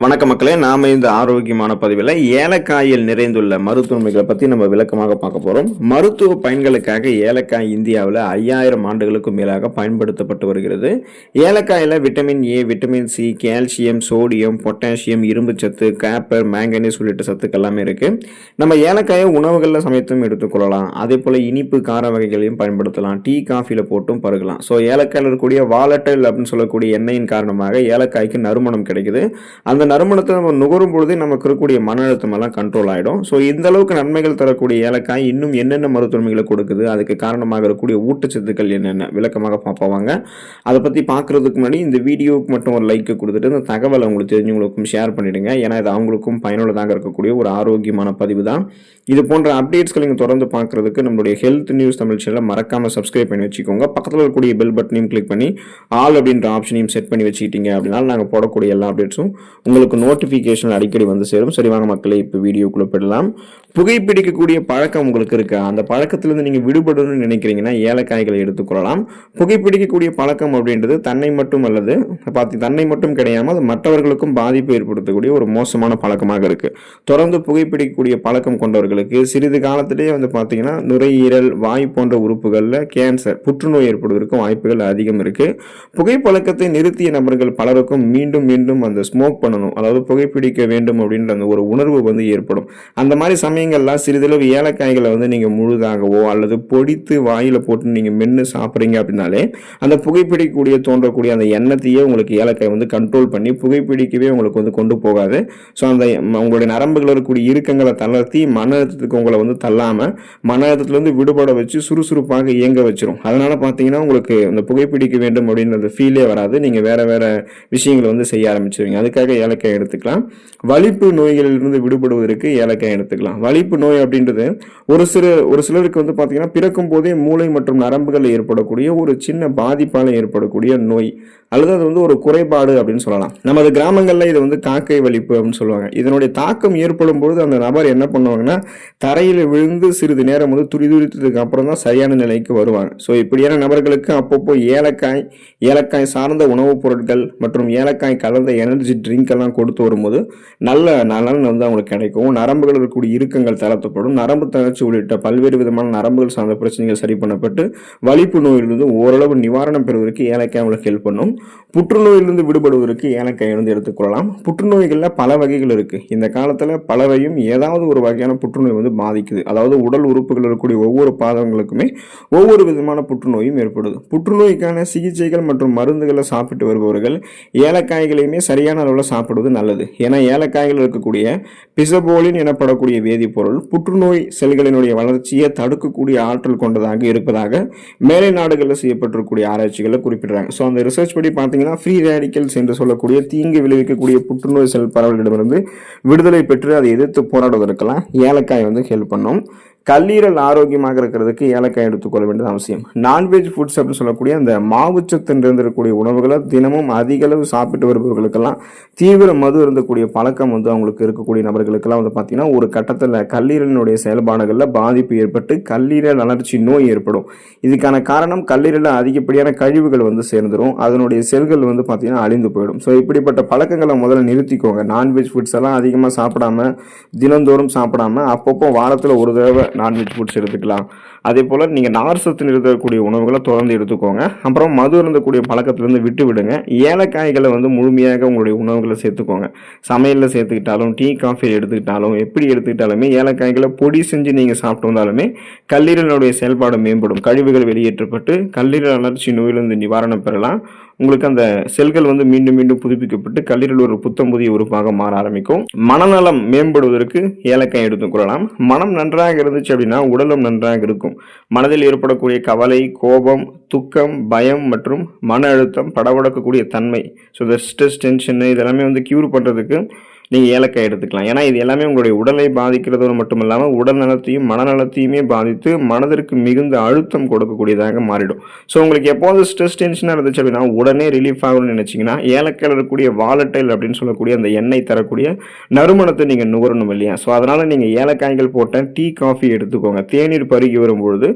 வணக்க மக்களே நாம இந்த ஆரோக்கியமான பதிவில் ஏலக்காயில் நிறைந்துள்ள மருத்துவமைகளை பற்றி நம்ம விளக்கமாக பார்க்க போகிறோம் மருத்துவ பயன்களுக்காக ஏலக்காய் இந்தியாவில் ஐயாயிரம் ஆண்டுகளுக்கும் மேலாக பயன்படுத்தப்பட்டு வருகிறது. ஏலக்காயில் vitamin A vitamin C calcium sodium potassium இரும்பு சத்து காப்பர் மேங்கனீஸ் உள்ளிட்ட சத்துக்கள் எல்லாமே இருக்குது நம்ம ஏலக்காயை உணவுகளில் சமைத்தும் எடுத்துக்கொள்ளலாம் அதே போல் இனிப்பு கார வகைகளையும் பயன்படுத்தலாம். டீ காஃபியில் போட்டும் பருகலாம். ஸோ ஏலக்காயில் இருக்கக்கூடிய வாலட்டல் அப்படின்னு சொல்லக்கூடிய எண்ணெயின் காரணமாக ஏலக்காய்க்கு நறுமணம் கிடைக்குது. அந்த நறுமணத்தை நம்ம நுகரும் பொழுதே நமக்கு இருக்கக்கூடிய மன அழுத்தம் எல்லாம் கண்ட்ரோல் ஆகிடும் ஸோ இந்த அளவுக்கு நன்மைகள் தரக்கூடிய ஏலக்காய் இன்னும் என்னென்ன மருத்துவமைகளை கொடுக்குது? அதுக்கு காரணமாக இருக்கக்கூடிய ஊட்டச்சத்துக்கள் என்னென்ன? விளக்கமாக பார்ப்பாங்க அதை பற்றி பார்க்குறதுக்கு முன்னாடி இந்த வீடியோவுக்கு மட்டும் ஒரு லைக் கொடுத்துட்டு இந்த தகவலை உங்களுக்கு தெரிஞ்சவங்களுக்கும் ஷேர் பண்ணிவிடுங்க ஏன்னா இது அவங்களுக்கும் பயனுள்ளதாக இருக்கக்கூடிய ஒரு ஆரோக்கியமான பதிவு தான். இது போன்ற அப்டேட்ஸ்களை நீங்கள் தொடர்ந்து பார்க்குறதுக்கு நம்மளுடைய ஹெல்த் நியூஸ் தமிழ் சேனலை மறக்காமல் சப்ஸ்கிரைப் பண்ணி வச்சுக்கோங்க. பக்கத்தில் இருக்கக்கூடிய பெல் பட்டனையும் கிளிக் பண்ணி ஆல் அப்படின்ற ஆப்ஷனையும் செட் பண்ணி வச்சுக்கிட்டீங்க அப்படின்னா நாங்கள் போடக்கூடிய எல்லா அப்டேட்ஸும் உங்களுக்கு நோட்டிஃபிகேஷன் அடிக்கடி வந்து சேரும். சரி வாங்க இப்போ வீடியோக்குள்ளே போயிடலாம். புகைப்பிடிக்கக்கூடிய பழக்கம் உங்களுக்கு இருக்கா. அந்த பழக்கத்திலிருந்து நீங்கள் விடுபடணும்னு நினைக்கிறீங்கன்னா ஏலக்காய்களை எடுத்துக்கொள்ளலாம். புகைப்பிடிக்கக்கூடிய பழக்கம் அப்படின்றது தன்னை மட்டும் அல்லது பார்த்து தன்னை மட்டும் கிடையாமல் அது மற்றவர்களுக்கும் பாதிப்பு ஏற்படுத்தக்கூடிய ஒரு மோசமான பழக்கமாக இருக்குது தொடர்ந்து புகைப்பிடிக்கக்கூடிய பழக்கம் கொண்டவர்களுக்கு சிறிது காலத்திலேயே வந்து பார்த்தீங்கன்னா நுரையீரல் வாய் போன்ற உறுப்புகளில் கேன்சர் புற்றுநோய் ஏற்படுவதற்கும் வாய்ப்புகள் அதிகம் இருக்குது புகைப்பழக்கத்தை நிறுத்திய நபர்கள் பலருக்கும் மீண்டும் மீண்டும் அந்த ஸ்மோக் பண்ணணும். அதாவது புகைப்பிடிக்க வேண்டும் அப்படின்ற அந்த ஒரு உணர்வு வந்து ஏற்படும். அந்த மாதிரி சமயங்கள்லாம் சிறிதளவு ஏலக்காய்களை வந்து நீங்கள் முழுதாகவோ அல்லது பொடித்து வாயில் போட்டு நீங்கள் மென்று சாப்பிட்றீங்க அப்படின்னாலே அந்த புகைப்பிடிக்கக்கூடிய தோன்றக்கூடிய அந்த எண்ணத்தையே உங்களுக்கு ஏலக்காய் வந்து கண்ட்ரோல் பண்ணி புகைப்பிடிக்கவே உங்களுக்கு வந்து கொண்டு போகாது. ஸோ அந்த உங்களுடைய நரம்புகள் இருக்கக்கூடிய இறுக்கங்களை தளர்த்தி மன அழுத்தத்துக்கு உங்களை வந்து தள்ளாமல் மன அழுத்தத்துலேருந்து விடுபட வச்சு சுறுசுறுப்பாக இயங்க வச்சிரும். அதனால் பார்த்தீங்கன்னா உங்களுக்கு அந்த புகைப்பிடிக்க வேண்டும் அப்படின்ற ஃபீலே வராது. நீங்கள் வேறு வேறு விஷயங்களை வந்து செய்ய ஆரம்பிச்சிருவீங்க. அதுக்காக ஏலக்காய் எடுத்துக்கலாம். வலிப்பு நோய்களிலிருந்து விடுபடுவதற்கு ஏலக்காய் எடுத்துக்கலாம். வலிப்பு நோய் அப்படின்றது ஒரு சில ஒரு சிலருக்கு வந்து பார்த்தீங்கன்னா பிறக்கும் போதே மூளை மற்றும் நரம்புகளில் ஏற்படக்கூடிய ஒரு சின்ன பாதிப்பால் ஏற்படக்கூடிய நோய் அல்லது அது வந்து ஒரு குறைபாடு அப்படின்னு சொல்லலாம். நமது கிராமங்களில் இது வந்து காக்கை வலிப்பு அப்படின்னு சொல்லுவாங்க. இதனுடைய தாக்கம் ஏற்படும் பொழுது அந்த நபர் என்ன பண்ணுவாங்கன்னா தரையில் விழுந்து சிறிது நேரம் வந்து துரிதுரித்ததுக்கு அப்புறம் தான் சரியான நிலைக்கு வருவாங்க. ஸோ இப்படியான நபர்களுக்கு அப்பப்போ ஏலக்காய் ஏலக்காய் சார்ந்த உணவுப் பொருட்கள் மற்றும் ஏலக்காய் கலந்த எனர்ஜி ட்ரிங்க் எல்லாம் கொடுத்து வரும்போது நல்ல நலன் வந்து அவங்களுக்கு கிடைக்கும். நரம்புகள் இருக்கக்கூடிய இறுக்கங்கள் தளர்த்தப்படும். நரம்பு தளர்ச்சி உள்ளிட்ட பல்வேறு விதமான நரம்புகள் சார்ந்த பிரச்சனைகள் சரி பண்ணப்பட்டு வலிப்பு நோயிலிருந்து ஓரளவு நிவாரணம் பெறுவதற்கு ஏலக்காய் அவங்களுக்கு ஹெல்ப் பண்ணும். புற்றுநோயிலிருந்து விடுபடுவதற்கு ஏலக்காய் வந்து எடுத்துக்கொள்ளலாம். புற்றுநோய்களில் பல வகைகள் இருக்குது இந்த காலத்தில் பலவையும் ஏதாவது ஒரு வகையான புற்றுநோய் வந்து பாதிக்குது. அதாவது உடல் உறுப்புகள் இருக்கக்கூடிய ஒவ்வொரு பாதங்களுக்குமே ஒவ்வொரு விதமான புற்றுநோயும் ஏற்படுது. புற்றுநோய்க்கான சிகிச்சைகள் மற்றும் மருந்துகளை சாப்பிட்டு வருபவர்கள் ஏலக்காய்களையுமே சரியான அளவில் சாப்பிடுவது நல்லது. ஏன்னா ஏலக்காய்கள் இருக்கக்கூடிய பிசபோலின் எனப்படக்கூடிய வேதிப்பொருள் புற்றுநோய் செல்களினுடைய வளர்ச்சியை தடுக்கக்கூடிய ஆற்றல் கொண்டதாக இருப்பதாக மேலை நாடுகளில் செய்யப்பட்டிருக்கக்கூடிய ஆராய்ச்சிகளை குறிப்பிடுறாங்க. ஸோ அந்த ரிசர்ச் படி பார்த்தீங்கன்னா ஃப்ரீ ரேடிக்கல்ஸ் என்று சொல்லக்கூடிய தீங்கு விளைவிக்கக்கூடிய புற்றுநோய் செல் பரவலிடமிருந்து விடுதலை பெற்று அதை எதிர்த்து போராடுவதற்கெல்லாம் ஏலக்காய் வந்து ஹெல்ப் பண்ணும். கல்லீரல் ஆரோக்கியமாக இருக்கிறதுக்கு ஏலக்காய் எடுத்துக்கொள்ள வேண்டியது அவசியம். நான்வெஜ் ஃபுட்ஸ் அப்படின்னு சொல்லக்கூடிய அந்த மாவுச்சத்து இருந்திருக்கக்கூடிய உணவுகளை தினமும் அதிக அளவு சாப்பிட்டு வருபவர்களுக்கெல்லாம் தீவிர மது இருந்தக்கூடிய பழக்கம் வந்து அவங்களுக்கு இருக்கக்கூடிய நபர்களுக்கெல்லாம் வந்து பார்த்தீங்கன்னா ஒரு கட்டத்தில் கல்லீரலினுடைய செயல்பாடுகளில் பாதிப்பு ஏற்பட்டு கல்லீரல் அலர்ச்சி நோய் ஏற்படும். இதுக்கான காரணம் கல்லீரலில் அதிகப்படியான கழிவுகள் வந்து சேர்ந்துடும் அதனுடைய செல்கள் வந்து பார்த்தீங்கன்னா அழிந்து போயிடும். ஸோ இப்படிப்பட்ட பழக்கங்களை முதல்ல நிறுத்திக்கோங்க. நான்வெஜ் ஃபுட்ஸ் எல்லாம் அதிகமாக சாப்பிடாம தினந்தோறும் சாப்பிடாம அப்பப்போ வாரத்தில் ஒரு தடவை நான்வெஜ் ஃபுட்ஸ் எடுத்துக்கலாம். அதே போல் நீங்கள் நார் சத்து நிறுத்தக்கூடிய உணவுகளை தொடர்ந்து எடுத்துக்கோங்க. அப்புறம் மது இருந்தக்கூடிய பழக்கத்திலேருந்து விட்டு விடுங்க ஏலக்காய்களை வந்து முழுமையாக உங்களுடைய உணவுகளை சேர்த்துக்கோங்க. சமையலில் சேர்த்துக்கிட்டாலும் டீ காஃபி எடுத்துக்கிட்டாலும் எப்படி எடுத்துக்கிட்டாலுமே ஏலக்காய்களை பொடி செஞ்சு நீங்கள் சாப்பிட்டு வந்தாலுமே கல்லீரலுடைய செயல்பாடு மேம்படும். கழிவுகள் வெளியேற்றப்பட்டு கல்லீரல் அலர்ச்சி நோயிலிருந்து நிவாரணம் பெறலாம். உங்களுக்கு அந்த செல்கள் வந்து மீண்டும் மீண்டும் புதுப்பிக்கப்பட்டு கல்லீரல் ஒரு புத்தம் புதிய உறுப்பாக மாற ஆரம்பிக்கும். மனநலம் மேம்படுவதற்கு ஏலக்காய் எடுத்துக்கொள்ளலாம் மனம் நன்றாக இருந்துச்சு அப்படின்னா உடலும் நன்றாக இருக்கும். மனதில் ஏற்படக்கூடிய கவலை கோபம் துக்கம் பயம் மற்றும் மன அழுத்தம் படபடக்கக்கூடிய தன்மை. ஸோ இந்த ஸ்ட்ரெஸ் டென்ஷன் இதெல்லாமே வந்து க்யூர் பண்ணுறதுக்கு நீங்கள் ஏலக்காய் எடுத்துக்கலாம். ஏன்னா இது எல்லாமே உங்களுடைய உடலை பாதிக்கிறதோடு மட்டும் இல்லாமல் உடல் நலத்தையும் மனநலத்தையுமே பாதித்து மனதிற்கு மிகுந்த அழுத்தம் கொடுக்கக்கூடியதாக மாறிடும். ஸோ உங்களுக்கு எப்போது ஸ்ட்ரெஸ் டென்ஷனாக இருந்துச்சு அப்படின்னா உடனே ரிலீஃப் ஆகணும்னு நினச்சிங்கன்னா ஏலக்காயில் இருக்கக்கூடிய வாலட்டைல் அப்படின்னு சொல்லக்கூடிய அந்த எண்ணெய் தரக்கூடிய நறுமணத்தை நீங்கள் நுகரணும் இல்லையா? ஸோ அதனால் நீங்கள் ஏலக்காய்கள் போட்ட டீ காஃபி எடுத்துக்கோங்க. தேநீர் பருகி வரும்பொழுது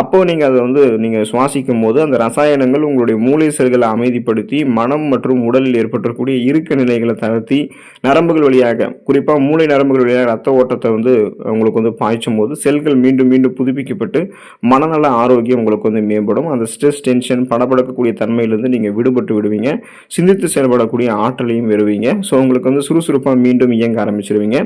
அப்போது நீங்கள் அதை வந்து நீங்கள் சுவாசிக்கும் போது அந்த ரசாயனங்கள் உங்களுடைய மூளை செல்களை அமைதிப்படுத்தி மனம் மற்றும் உடலில் ஏற்பட்டிருக்கக்கூடிய இறுக்க நிலைகளை தளர்த்தி நரம்புகள் வழியாக குறிப்பாக மூளை நரம்புகள் வழியாக ரத்த ஓட்டத்தை வந்து உங்களுக்கு வந்து பாய்ச்சும் போது செல்கள் மீண்டும் மீண்டும் புதுப்பிக்கப்பட்டு மனநல ஆரோக்கியம் உங்களுக்கு வந்து மேம்படும். அந்த ஸ்ட்ரெஸ் டென்ஷன் படபடக்கக்கூடிய தன்மையிலிருந்து நீங்கள் விடுபட்டு விடுவீங்க. சிந்தித்து செயல்படக்கூடிய ஆற்றலையும் பெறுவீங்க. ஸோ உங்களுக்கு வந்து சுறுசுறுப்பாக மீண்டும் இயங்க ஆரம்பிச்சிருவீங்க.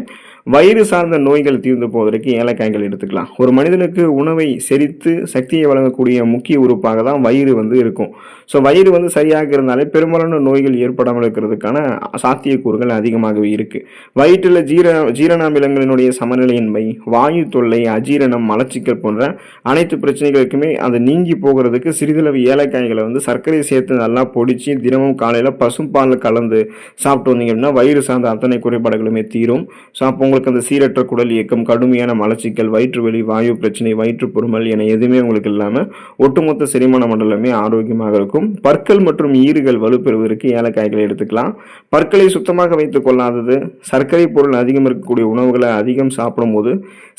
வயிறு சார்ந்த நோய்கள் தீர்ந்து போவதற்கு ஏலக்காய்கள் எடுத்துக்கலாம். ஒரு மனிதனுக்கு உணவை செரித்து சக்தியை வழங்கக்கூடிய முக்கிய உறுப்பாக தான் வயிறு வந்து இருக்கும். ஸோ வயிறு வந்து சரியாக இருந்தாலே பெரும்பாலான நோய்கள் ஏற்படாமல் இருக்கிறதுக்கான சாத்தியக்கூறுகள் அதிகமாகவே இருக்குது வயிற்றில் ஜீர ஜீரணாமிலங்களினுடைய சமநிலையின்மை வாயு தொல்லை அஜீரணம் மலச்சிக்கல் போன்ற அனைத்து பிரச்சனைகளுக்குமே அது நீங்கி போகிறதுக்கு சிறிதளவு ஏலக்காய்களை வந்து சர்க்கரை சேர்த்து நல்லா பொடிச்சு தினமும் காலையில் பசும்பாலில் கலந்து சாப்பிட்டு வந்தீங்க அப்படின்னா வயிறு சார்ந்த அத்தனை குறைபாடுகளுமே தீரும். ஸோ அப்போ உங்களுக்கு அந்த சீரற்ற குடல் இயக்கம் கடுமையான மலச்சிக்கல் வயிற்றுவெளி வாயு பிரச்சனை வயிற்று பொறுமல் என எதுவுமே உங்களுக்கு இல்லாமல் ஒட்டுமொத்த செரிமான மண்டலமே ஆரோக்கியமாக இருக்கும். பற்கள் மற்றும் ஈறுகள் வலுப்பெறுவதற்கு ஏலக்காய்களை எடுத்துக்கலாம். பற்களை சுத்தமாக வைத்துக் கொள்ளாதது சர்க்கரை பொருள் அதிகம் இருக்கக்கூடிய உணவுகளை அதிகம் சாப்பிடும்போது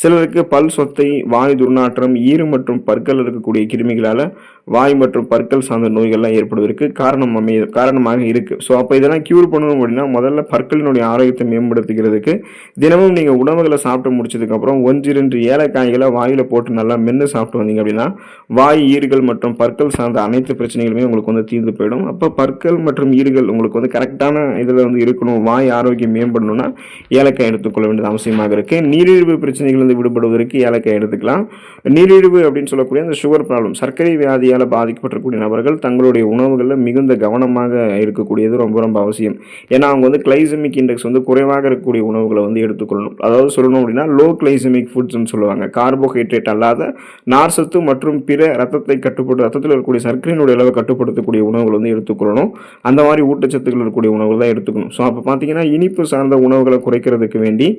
சிலருக்கு பல் சொத்தை வாய் துர்நாற்றம் ஈறு மற்றும் பற்கள் இருக்கக்கூடிய கிருமிகளால் வாய் மற்றும் பற்கள் சார்ந்த நோய்கள்லாம் ஏற்படுவதற்கு காரணம் அமைய காரணமாக இருக்குது ஸோ அப்போ இதெல்லாம் க்யூர் பண்ணணும் அப்படின்னா முதல்ல பற்களினுடைய ஆரோக்கியத்தை மேம்படுத்துகிறதுக்கு தினமும் நீங்கள் உணவுகளை சாப்பிட்டு முடிச்சதுக்கப்புறம் ஒன்றிரண்டு ஏலக்காய்களை வாயில் போட்டு நல்லா மென்று சாப்பிட்டு வந்தீங்க அப்படின்னா வாய் ஈறுகள் மற்றும் பற்கள் சார்ந்த அனைத்து பிரச்சனைகளுமே உங்களுக்கு வந்து தீர்ந்து போயிடும். அப்போ பற்கள் மற்றும் ஈறுகள் உங்களுக்கு வந்து கரெக்டான இதில் வந்து இருக்கணும். வாய் ஆரோக்கியம் மேம்படணும்னா ஏலக்காய் எடுத்துக்கொள்ள வேண்டியது அவசியமாக இருக்குது நீரிழிவு பிரச்சனைகள் வந்து விடுபடுவதற்கு ஏலக்காய் எடுத்துக்கலாம். நீரிழிவு அப்படின்னு சொல்லக்கூடிய அந்த சுகர் ப்ராப்ளம் சர்க்கரை வியாதியால் பாதிக்கப்பட்டிருக்கூடிய நபர்கள் தங்களுடைய உணவுகளில் மிகுந்த கவனமாக இருக்கக்கூடியது ரொம்ப ரொம்ப அவசியம். ஏன்னா அவங்க வந்து கிளைசமிக் இண்டெக்ஸ் வந்து குறைவாக இருக்கக்கூடிய உணவுகளை வந்து எடுத்துக்கொள்ளணும். அதாவது சொல்லணும் அப்படின்னா லோ கிளைசமிக் ஃபுட்ஸ்னு சொல்லுவாங்க. கார்போஹைட்ரேட் அல்லாத நார்சத்து மற்றும் பிற ரத்தத்தை கட்டுப்பட்டு ரத்தத்தில் இருக்கக்கூடிய சர்க்கரையினுடைய அளவை கட்டுப்படுத்தக்கூடிய உணவுகள் வந்து எடுத்துக்கொள்ளணும். அந்த மாதிரி ஊட்டச்சத்துக்கள் இருக்கக்கூடிய உணவுகள் தான் எடுத்துக்கணும். ஸோ அப்போ பார்த்தீங்கன்னா இனிப்பு சார்ந்த உணவுகளை குறைக்கிறதுக்கு வேண்டி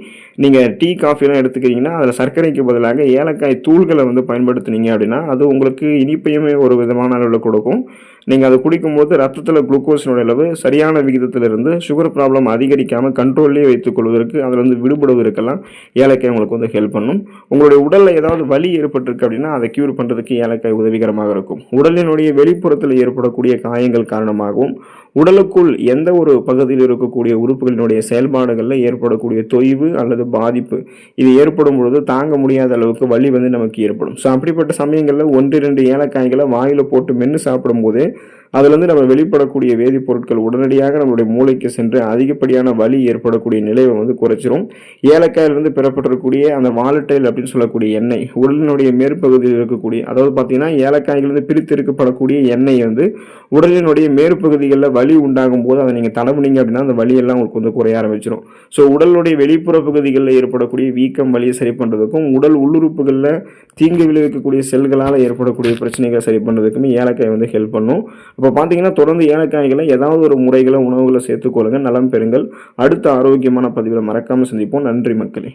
நீங்கள் டீ காஃபிலாம் எடுத்துக்கிறீங்கன்னா அதில் சர்க்கரைக்கு பதிலாக ஏலக்காய் தூள்களை வந்து பயன்படுத்துனீங்க அப்படின்னா அது உங்களுக்கு இனிப்பையுமே ஒரு விதமான அளவில் கொடுக்கும். நீங்கள் அதை குடிக்கும்போது ரத்தத்தில் குளுக்கோஸினுடைய அளவு சரியான விகிதத்தில் இருந்து சுகர் ப்ராப்ளம் அதிகரிக்காமல் கண்ட்ரோல்லே வைத்துக்கொள்வதற்கு அதிலிருந்து அதில் வந்து விடுபடுவதற்கெல்லாம் ஏலக்காய் உங்களுக்கு வந்து ஹெல்ப் பண்ணும். உங்களுடைய உடலில் ஏதாவது வலி ஏற்பட்டிருக்கு அப்படின்னா அதை க்யூர் பண்ணுறதுக்கு ஏலக்காய் உதவிகரமாக இருக்கும். உடலினுடைய வெளிப்புறத்தில் ஏற்படக்கூடிய காயங்கள் காரணமாகவும் உடலுக்குள் எந்த ஒரு பகுதியில் இருக்கக்கூடிய உறுப்புகளினுடைய செயல்பாடுகளில் ஏற்படக்கூடிய தொய்வு அல்லது பாதிப்பு இது ஏற்படும் பொழுது தாங்க முடியாத அளவுக்கு வலி வந்து நமக்கு ஏற்படும். ஸோ அப்படிப்பட்ட சமயங்களில் ஒன்று இரண்டு ஏலக்காய்களை வாயில் போட்டு மென்று சாப்பிடும்போது அதுலேருந்து நம்ம வெளிப்படக்கூடிய வேதிப்பொருட்கள் உடனடியாக நம்மளுடைய மூளைக்கு சென்று அதிகப்படியான வலி ஏற்படக்கூடிய நிலையை வந்து குறைச்சிரும். ஏலக்காயிலிருந்து பெறப்பட்டிருக்கக்கூடிய அந்த வாலட்டைல் அப்படின்னு சொல்லக்கூடிய எண்ணெய் உடலினுடைய மேற்பகுதியில் இருக்கக்கூடிய அதாவது பார்த்தீங்கன்னா ஏலக்காய்களிலிருந்து பிரித்தெடுக்கப்படக்கூடிய எண்ணெய் வந்து உடலினுடைய மேற்பகுதிகளில் வலி உண்டாகும் போது அதை நீங்கள் தடவுனீங்க அப்படின்னா அந்த வலியெல்லாம் உங்களுக்கு வந்து குறைய ஆரம்பிச்சிடும் ஸோ உடலுடைய வெளிப்புற பகுதிகளில் ஏற்படக்கூடிய வீக்கம் வலியை சரி பண்ணுறதுக்கும் உடல் உள்ளுறுப்புகளில் தீங்கு விளைவிக்கக்கூடிய செல்களால் ஏற்படக்கூடிய பிரச்சனைகளை சரி பண்ணுறதுக்குமே ஏலக்காய் வந்து ஹெல்ப் பண்ணும். இப்போ பார்த்தீங்கன்னா தொடர்ந்து ஏலக்காய்களை ஏதாவது ஒரு முறைகளை உணவுகளை சேர்த்துக்கொள்ளுங்கள் நலம் பெறுங்கள். அடுத்த ஆரோக்கியமான பதிவில் மறக்காமல் சந்திப்போம். நன்றி மக்களே.